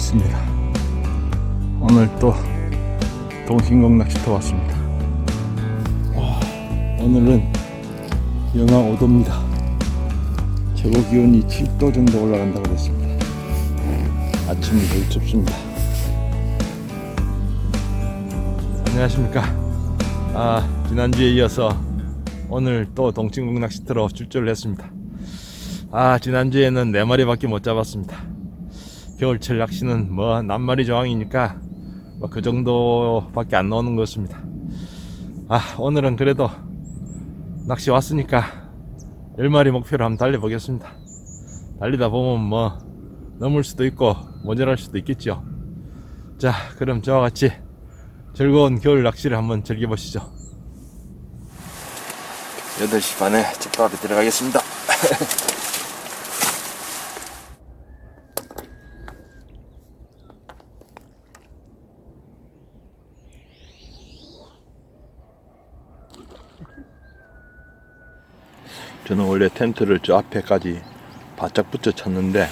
7시입니다. 오늘 또 동신공 낚시터 왔습니다. 와, 오늘은 영하 5도입니다. 최고 기온이 7도 정도 올라간다고 그랬습니다. 아침이 매우 춥습니다. 안녕하십니까. 아, 지난주에 이어서 오늘 또 동친국 낚시터로 출조를 했습니다. 아, 지난주에는 네 마리밖에 못 잡았습니다. 겨울철 낚시는 뭐 낱마리 조항이니까 뭐 그 정도밖에 안 나오는 것입니다. 아, 오늘은 그래도 낚시 왔으니까 10마리 목표로 한번 달려보겠습니다. 달리다 보면 뭐 넘을 수도 있고 모자랄 수도 있겠죠. 자, 그럼 저와 같이 즐거운 겨울 낚시를 한번 즐겨보시죠. 8시 반에 집밥에 들어가겠습니다. 저는 원래 텐트를 저 앞에까지 바짝 붙여 쳤는데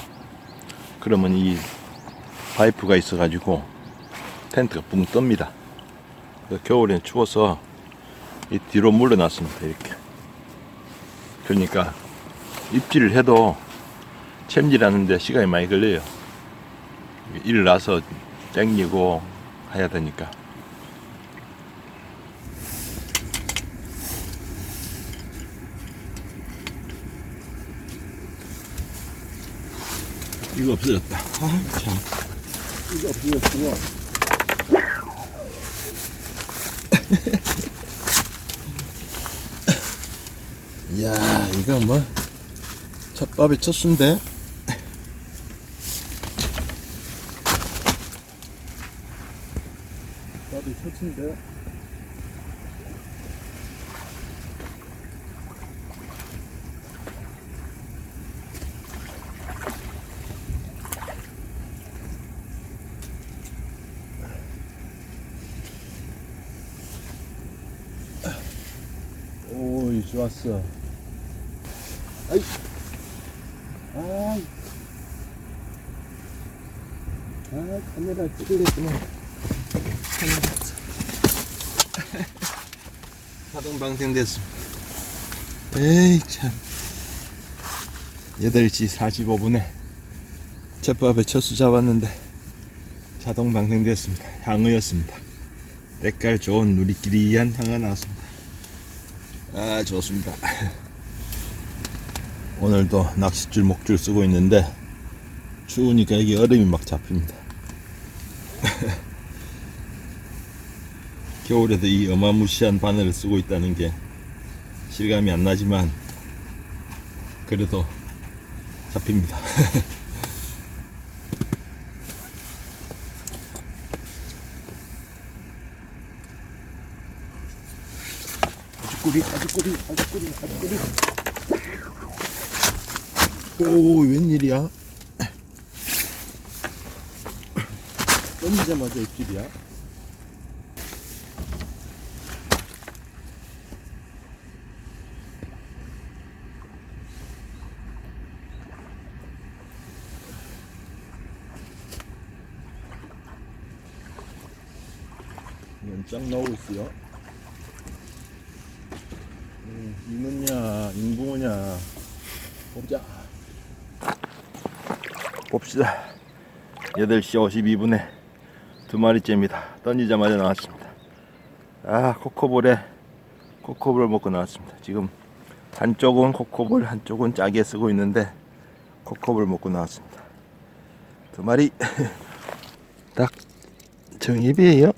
그러면 이 파이프가 있어 가지고 텐트가 붕 뜹니다. 겨울엔 추워서 이 뒤로 물러났습니다. 이렇게. 그러니까 입질을 해도 챔질하는데 시간이 많이 걸려요. 일어나서 땡기고 해야 되니까. 이거 없어졌다. 아, 참. 이거 없어졌어. 이야, 이거 뭐, 첫밥에 첫 순데? 밥이 첫 순 데? 오이, 좋았어. 아이, 아이. 아, 카메라 찍으랬구나. 자동 방생됐습니다. 에이, 참. 8시 45분에 첫밥에 첫수 잡았는데 자동 방생됐습니다. 향어였습니다. 때깔 좋은 누리끼리한 향어 나왔습니다. 아, 좋습니다. 오늘도 낚싯줄 목줄 쓰고 있는데 추우니까 여기 얼음이 막 잡힙니다. 겨울에도 이 어마무시한 바늘을 쓰고 있다는 게 실감이 안 나지만 그래도 잡힙니다. 꼬리, 아주 꼬리, 아주 꼬리, 아주 꼬리. 오, 웬일이야? 던지자마자 입질이야? 연장 나오고 있어요. 음, 이느냐, 인붕어냐, 보자. 봅시다. 8시 52분에 두 마리째입니다. 던지자마자 나왔습니다. 아, 코코볼에 코코볼을 먹고 나왔습니다. 지금 한쪽은 코코볼, 한쪽은 짜게 쓰고 있는데 코코볼 먹고 나왔습니다. 두 마리 딱 정입이에요.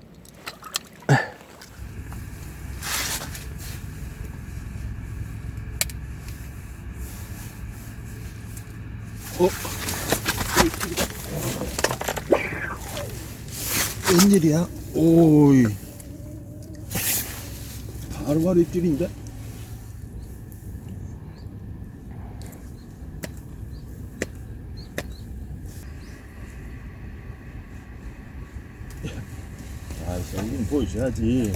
웬일이야? 오이 바로바로 입질인데? 아이씨 얼굴 보여줘야지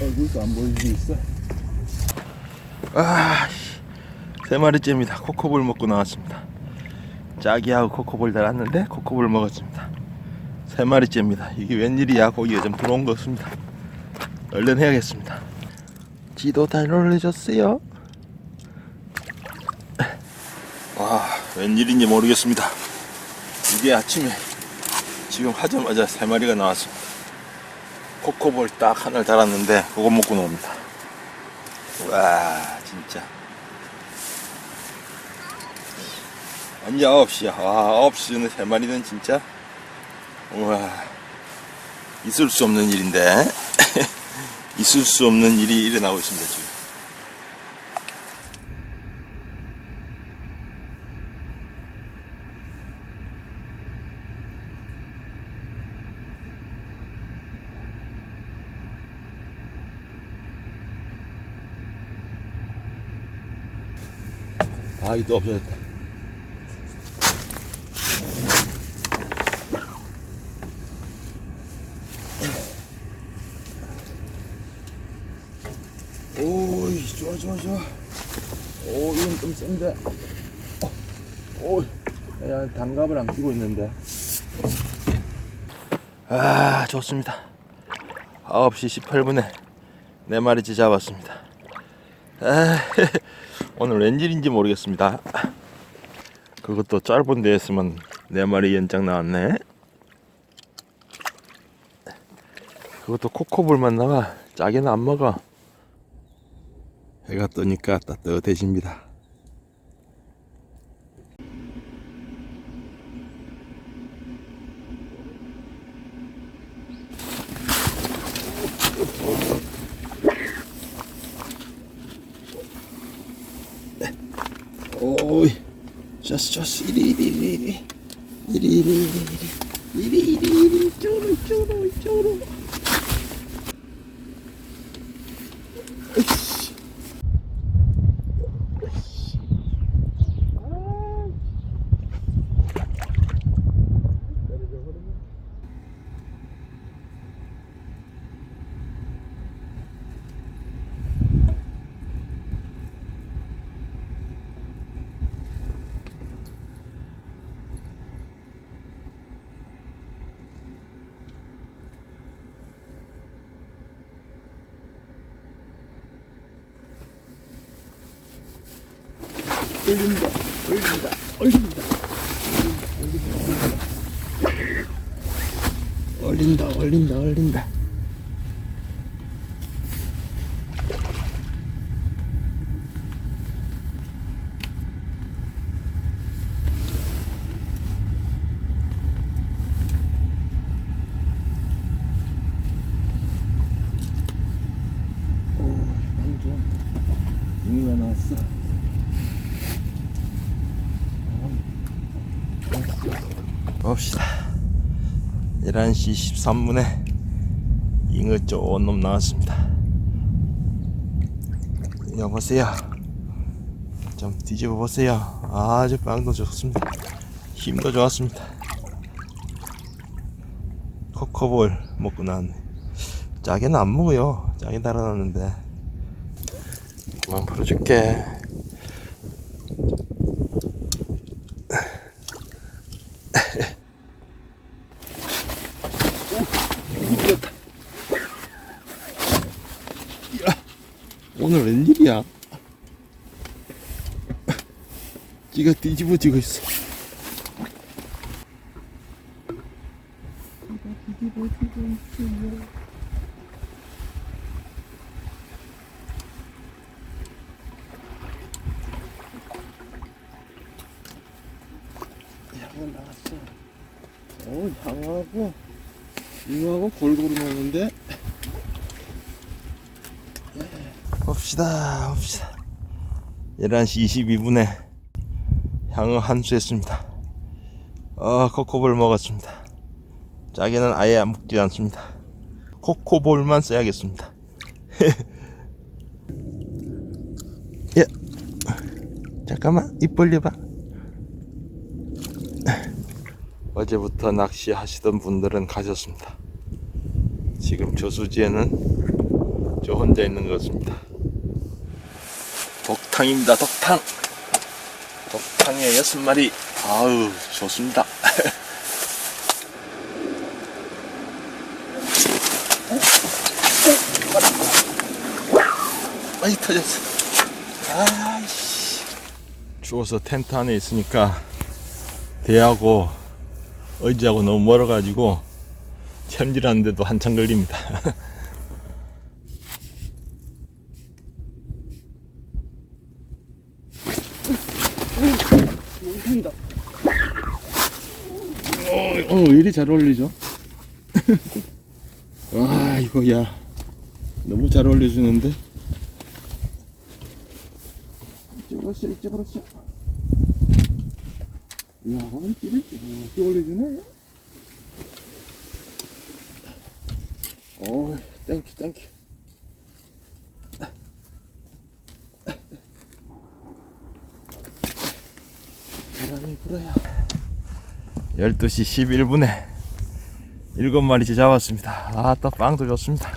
얼굴도 안 보여주고 있어 아, 세 마리째입니다. 코코볼 먹고 나왔습니다. 짜기하고 코코볼 달았는데 코코볼 먹었습니다. 세 마리째입니다. 이게 웬일이야? 고기가 좀 들어온 것 같습니다. 얼른 해야겠습니다. 지도 잘 올려줬어요. 와, 웬일인지 모르겠습니다. 이게 아침에 지금 하자마자 세 마리가 나왔습니다. 코코볼 딱 하나를 달았는데 그거 먹고 나옵니다. 와, 진짜. 완전 9시야. 와, 9시는 세 마리는 진짜. 우와. 있을 수 없는 일인데. 있을 수 없는 일이 일어나고 있습니다, 지금. 아, 이또 없어졌다. 오이, 좋아, 좋아, 좋아. 오, 이건 좀 센데. 어, 오, 야, 단갑을 안 끼고 있는데. 아, 좋습니다. 9시 18분에 네 마리째 잡았습니다. 아, 오늘 웬일인지 모르겠습니다. 그것도 짧은 데였으면 네 마리 연장 나왔네. 그것도 코코볼만 나와. 짜게는 안 먹어. 해가 뜨니까 따뜻해집니다. 오이, 좋았어, 좋았어. 이리, 이리, 이리, 이리. 이리, 이리, 이리, 이리. 이리, 이리, 이리. 이쪽으로, 이쪽으로, 이쪽으로. 으이씨. 올린다, 올린다, 올린다. 올린다, 올린다, 올린다. 오, 완전 잉이가 나왔어. 봅시다. 11시 13분에 잉어 좋은 놈 나왔습니다. 여보세요. 좀 뒤집어 보세요. 아주 빵도 좋습니다. 힘도 좋았습니다. 코코볼 먹고 나왔네. 짜게는 안 먹어요. 짜게 달아놨는데. 그만 풀어줄게. 이겼다. 야, 오늘 웬일이야? 지가 뒤집어지고 있어. 양어 나왔어. 어, 양어하고 이거하고 골고루 먹는데 봅시다 봅시다 11시 22분에 향어 한수했습니다 어 코코볼 먹었습니다 짜게는 아예 안 먹지 않습니다 코코볼만 써야겠습니다 야 잠깐만 입 벌려봐 어제부터 낚시하시던 분들은 가셨습니다. 지금 저수지에는 저 혼자 있는 것 같습니다. 독탕입니다, 독탕. 독탕에 여섯 마리. 아우, 좋습니다. 아이, 터졌어. 아이씨. 추워서 텐트 안에 있으니까 대하고 의지하고 너무 멀어가지고 챔질하는데도 한참 걸립니다. 이리 잘 어울리죠? 와, 이거, 야. 너무 잘 어울려주는데? 이쪽으로 씩, 이쪽으로 씩. 야, 이리 이렇게 어울려주네? 오, 땡큐, 땡큐. 바람이 불어요. 12시 11분에 7마리째 잡았습니다. 아, 또 빵도 좋습니다.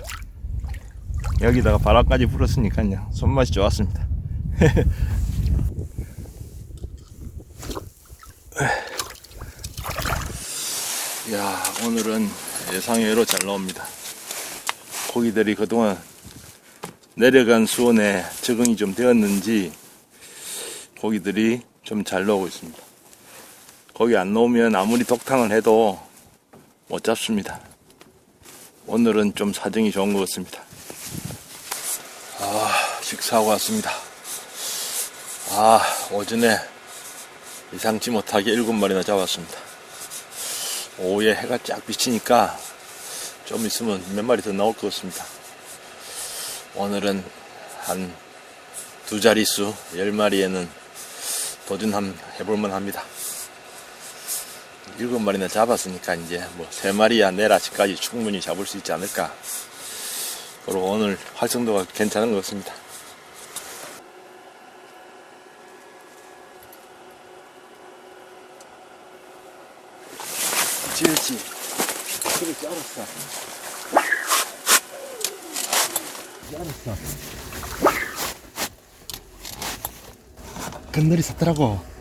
여기다가 바람까지 불었으니까요. 손맛이 좋았습니다. 야, 오늘은 예상외로 잘 나옵니다. 고기들이 그동안 내려간 수온에 적응이 좀 되었는지 고기들이 좀 잘 나오고 있습니다. 거기 안 나오면 아무리 독탕을 해도 못 잡습니다. 오늘은 좀 사정이 좋은 것 같습니다. 아, 식사하고 왔습니다. 아, 오전에 예상치 못하게 일곱 마리나 잡았습니다. 오후에 해가 쫙 비치니까 좀 있으면 몇 마리 더 나올 것 같습니다. 오늘은 한 두 자릿수, 열 마리에는 도전 한번 해볼만 합니다. 일곱 마리나 잡았으니까 이제 뭐 세 마리야 내일 아침까지 충분히 잡을 수 있지 않을까. 그리고 오늘 활성도가 괜찮은 것 같습니다. 지지 그래 잘랐어. 잘랐어. 건너리 샀더라고.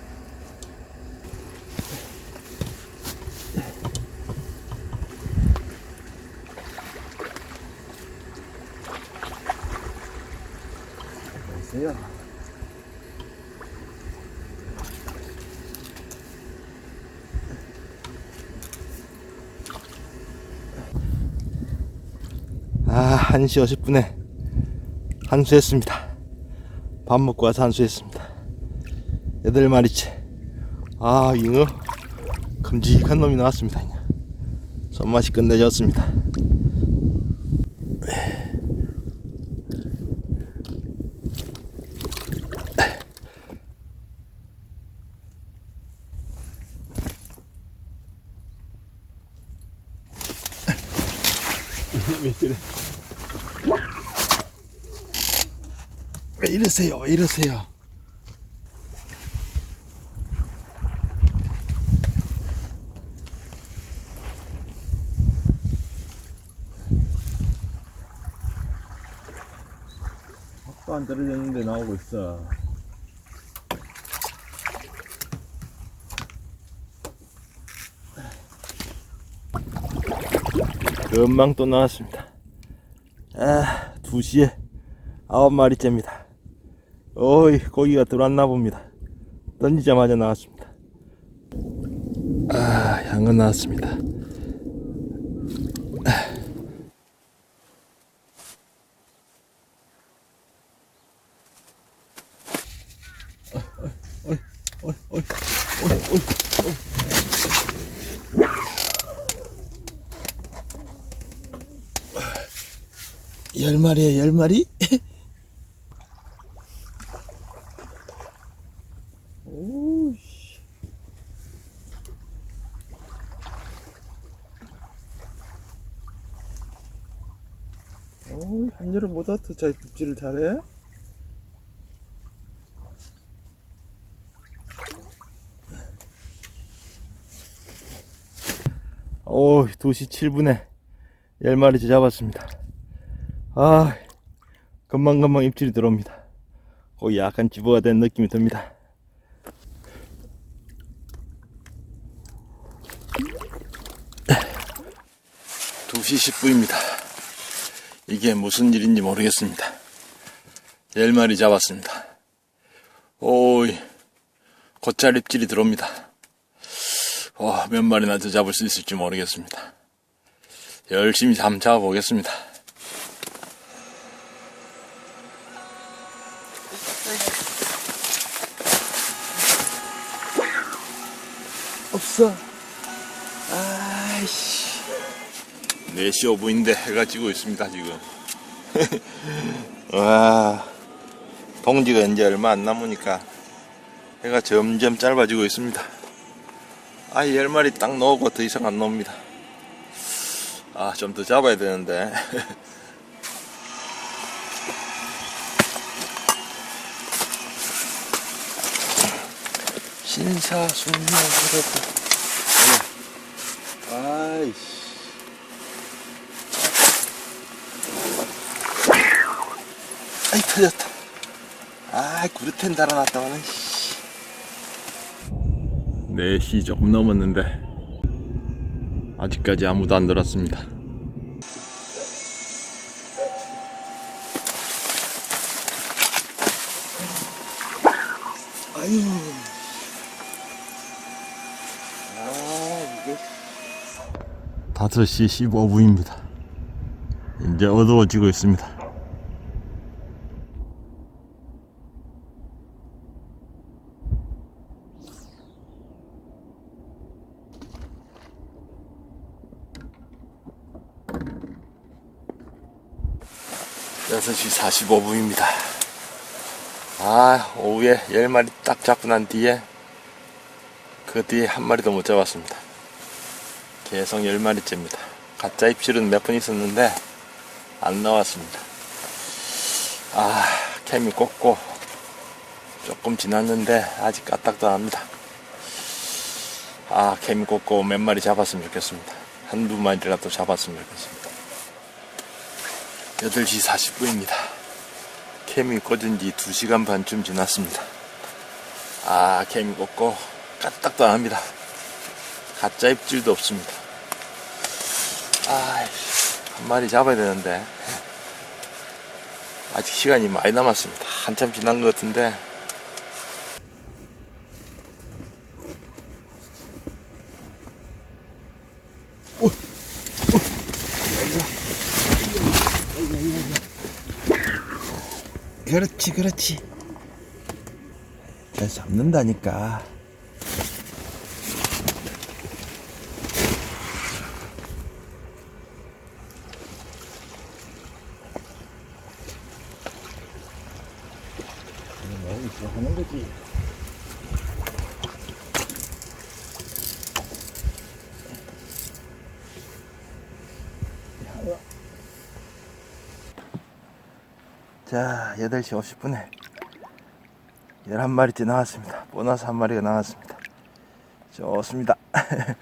1시 50분에 한수했습니다. 밥 먹고 와서 한수했습니다. 여덟 마리째. 아, 잉어 큼직한 놈이 나왔습니다. 손맛이 끝내줬습니다. 이러세요? 왜 이러세요? 밥도 안 떨어졌는데 나오고 있어. 금방 또 나왔습니다. 아, 2시에 아홉 마리째입니다. 어이, 고기가 들어왔나 봅니다. 던지자마자 나왔습니다. 아, 향은 나왔습니다. 열 마리에 열 마리? 포트차이 굽질을 잘해? 오, 2시 7분에 10마리째 잡았습니다. 아, 금방금방 입질이 들어옵니다. 거의 약간 집어가 된 느낌이 듭니다. 두시 10분입니다. 이게 무슨 일인지 모르겠습니다. 10마리 잡았습니다. 오이, 곧잘 입질이 들어옵니다. 와, 몇 마리나 더 잡을 수 있을지 모르겠습니다. 열심히 잠 잡아보겠습니다. 없어. 아이씨. 4시 5분인데 해가 지고 있습니다, 지금. 와, 동지가 이제 얼마 안 남으니까 해가 점점 짧아지고 있습니다. 아, 10마리 딱 넣고 더 이상 안 나옵니다. 아, 좀 더 잡아야 되는데. 신사숙녀 그렇다. 아이씨. 아이 터졌다. 아 구르텐 달아놨다 오네. 4시 조금 넘었는데 아직까지 아무도 안 들었습니다. 아유. 아 이게 5시 15분입니다. 이제 어두워지고 있습니다. 여섯 시 45분입니다. 아, 오후에 10마리 딱 잡고 난 뒤에 그 뒤에 한 마리도 못 잡았습니다. 계속 10마리째입니다. 가짜 입질은 몇 번 있었는데 안 나왔습니다. 아, 캠이 꽂고 조금 지났는데 아직 까딱도 합니다. 아, 캠이 꽂고 몇 마리 잡았으면 좋겠습니다. 한두 마리라도 잡았으면 좋겠습니다. 8시 40분입니다. 캠이 꽂은 지 2시간 반쯤 지났습니다. 아, 캠이 꽂고 까딱도 안 합니다. 가짜 입질도 없습니다. 아, 한 마리 잡아야 되는데. 아직 시간이 많이 남았습니다. 한참 지난 것 같은데. 그렇지, 그렇지. 잘 잡는다니까. 하는 거지. 자, 8시 50분에 11마리째 나왔습니다. 보너스 한 마리가 나왔습니다. 좋습니다.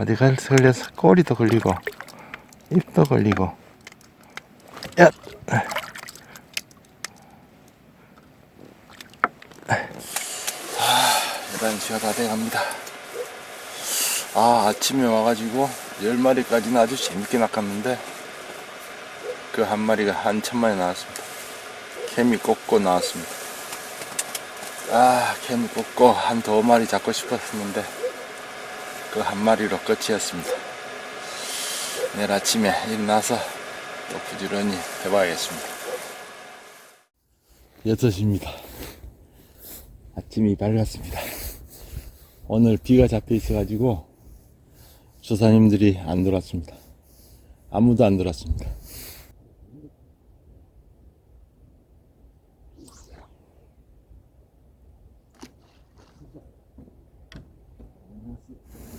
어디 갈 걸려서 꼬리도 걸리고, 입도 걸리고. 야! 아, 11시가 다 돼갑니다. 아, 아침에 와가지고 10마리까지는 아주 재밌게 낚았는데, 그 한 마리가 한천 마리 나왔습니다. 캠이 꽂고 나왔습니다. 아, 캠이 꽂고 한 두 마리 잡고 싶었는데 그 한 마리로 끝이었습니다. 내일 아침에 일어나서 또 부지런히 해봐야겠습니다. 6시입니다. 아침이 밝았습니다. 오늘 비가 잡혀 있어 가지고 조사님들이 안 들어왔습니다. 아무도 안 들어왔습니다.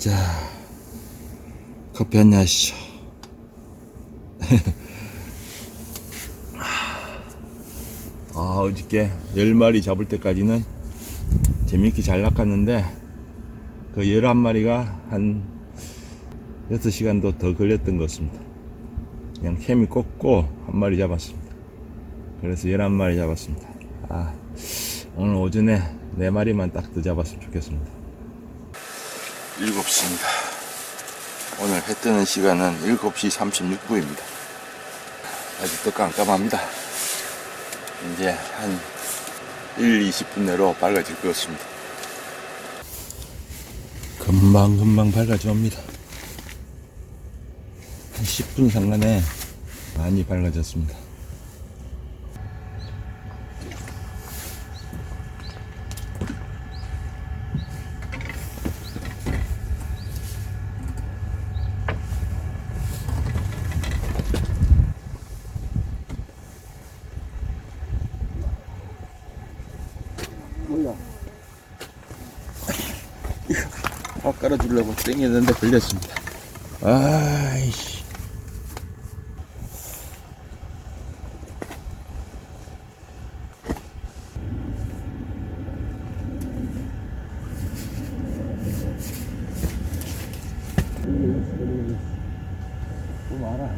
자, 커피 한 잔 하시죠. 아, 어저께 10마리 잡을 때까지는 재밌게 잘 낚았는데, 그 11마리가 한 6시간도 더 걸렸던 것 같습니다. 그냥 캠이 꽂고 한 마리 잡았습니다. 그래서 11마리 잡았습니다. 아, 오늘 오전에 4마리만 딱 더 잡았으면 좋겠습니다. 7시입니다. 오늘 해 뜨는 시간은 7시 36분입니다. 아직도 깜깜합니다. 이제 한 1, 20분 내로 밝아질 것 같습니다. 금방금방 밝아져 옵니다. 한 10분 상간에 많이 밝아졌습니다. 밥 깔아주려고 땡겼는데 걸렸습니다. 아이씨. 또 많아.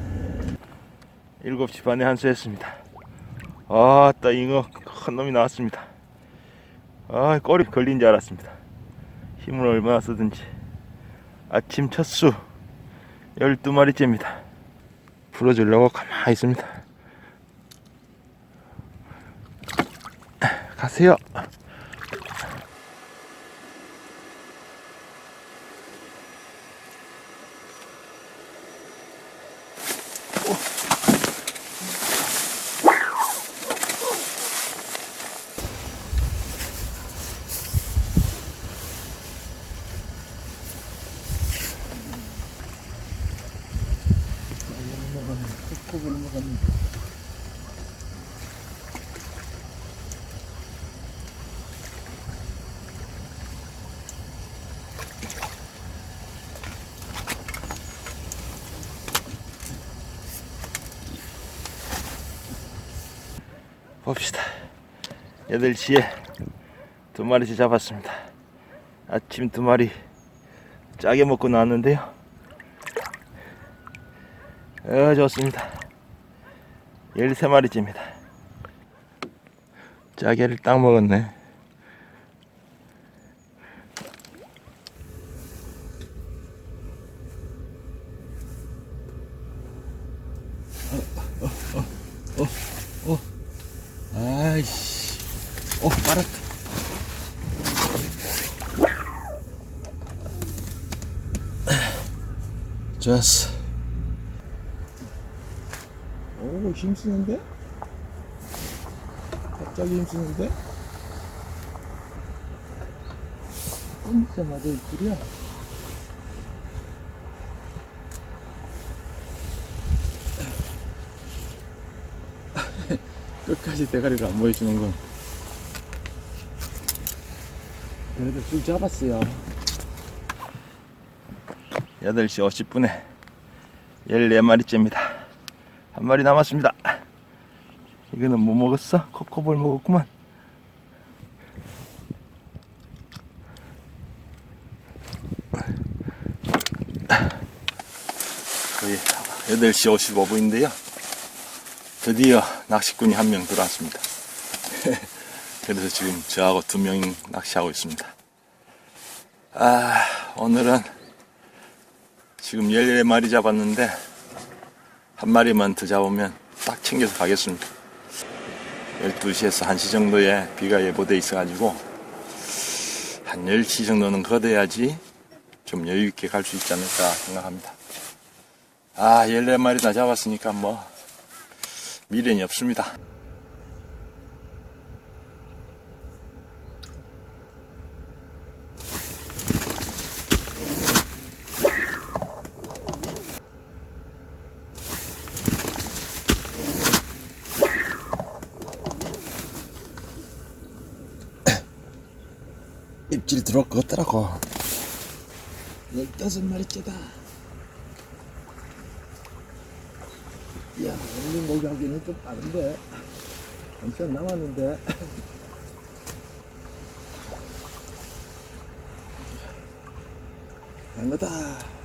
7시 반에 한수했습니다. 아따 잉어 큰 놈이 나왔습니다. 아 꼬리 걸린 줄 알았습니다. 힘을 얼마나 쓰든지 아침 첫 수 12마리째입니다. 풀어주려고 가만히 있습니다. 가세요. 봅시다. 8시에 두 마리씩 잡았습니다. 아침 두 마리 짜게 먹고 나왔는데요. 어, 좋습니다. 13마리째입니다. 짜게를 딱 먹었네. 아이씨. 어, 빨았다. 좋았어. 오, 힘쓰는데? 갑자기 힘쓰는데? 맞을 줄이야. 끝까지 대가리를 안 보여주는 건. 그래도 줄 잡았어요. 8시 50분에 14마리째입니다. 한 마리 남았습니다. 이거는 뭐 먹었어? 코코볼 먹었구만. 거의 8시 55분인데요. 드디어 낚시꾼이 한 명 들어왔습니다. 그래서 지금 저하고 두 명이 낚시하고 있습니다. 아, 오늘은 지금 14마리 잡았는데 한 마리만 더 잡으면 딱 챙겨서 가겠습니다. 12시에서 1시 정도에 비가 예보돼 있어가지고 한 10시 정도는 걷어야지 좀 여유있게 갈 수 있지 않을까 생각합니다. 아, 14마리 다 잡았으니까 뭐 미련이 없습니다. 입질 같더라고. 15마리째다. 야, 오늘 목욕하기는 좀 빠른데. 한시간 남았는데. 간 거다.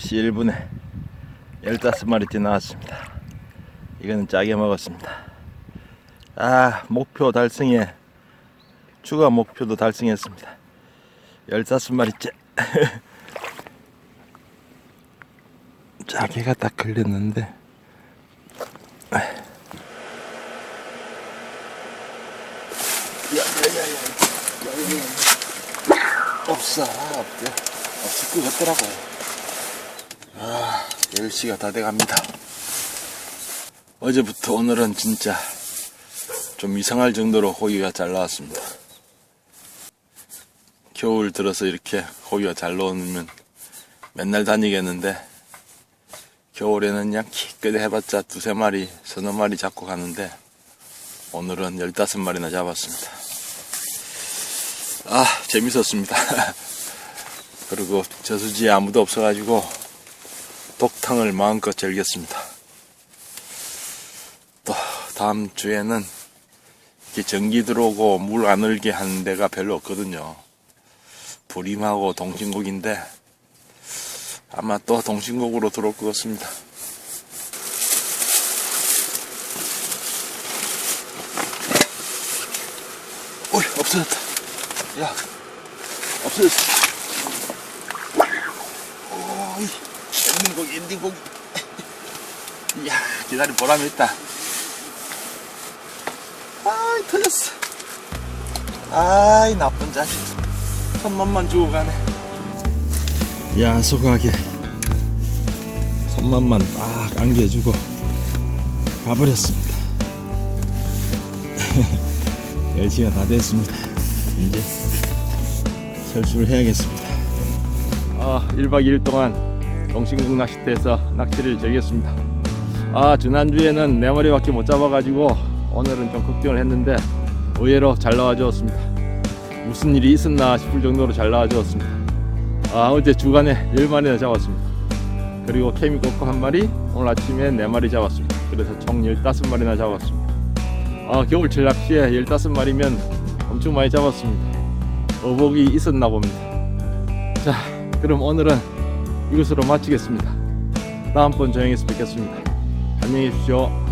9시 1분에 15마리째 나왔습니다. 이거는 짜게 먹었습니다. 아, 목표 달성에 추가 목표도 달성했습니다. 15마리째. 짜게가 딱 걸렸는데. 없어. 없을 것 같더라고. 아, 10시가 다 돼갑니다. 어제부터 오늘은 진짜 좀 이상할 정도로 고기가 잘 나왔습니다. 겨울 들어서 이렇게 고기가 잘 나오면 맨날 다니겠는데 겨울에는 그냥 기껏 해봤자 두세 마리, 서너 마리 잡고 가는데 오늘은 15마리나 잡았습니다. 아, 재밌었습니다. 그리고 저수지에 아무도 없어가지고 독탕을 마음껏 즐겼습니다. 또 다음 주에는 전기 들어오고 물 안 흘게 하는 데가 별로 없거든요. 부림하고 동신곡인데 아마 또 동신곡으로 들어올 것 같습니다. 어이 없어졌다. 야 없어졌어. 오이 엔딩곡 엔딩곡. 이야 기다린 보람이 있다. 아이 터졌어. 아이 나쁜 자식. 손만만 주고 가네. 야속하게 손만만 딱 안겨주고 가버렸습니다. 10시가 다 됐습니다. 이제 철수를 해야겠습니다. 아, 1박 2일 동안 동신국 낚시터에서 낚시를 즐겼습니다. 아, 지난주에는 네 마리밖에 못 잡아가지고 오늘은 좀 걱정을 했는데 의외로 잘 나와주었습니다. 무슨 일이 있었나 싶을 정도로 잘 나와주었습니다. 아, 어제 주간에 10마리나 잡았습니다. 그리고 케미 코코 한 마리, 오늘 아침에 4마리 잡았습니다. 그래서 총 15마리나 잡았습니다. 아, 겨울철 낚시에 15마리면 엄청 많이 잡았습니다. 어복이 있었나 봅니다. 자, 그럼 오늘은 이것으로 마치겠습니다. 다음번 저녁에서 뵙겠습니다. 안녕히 계십시오.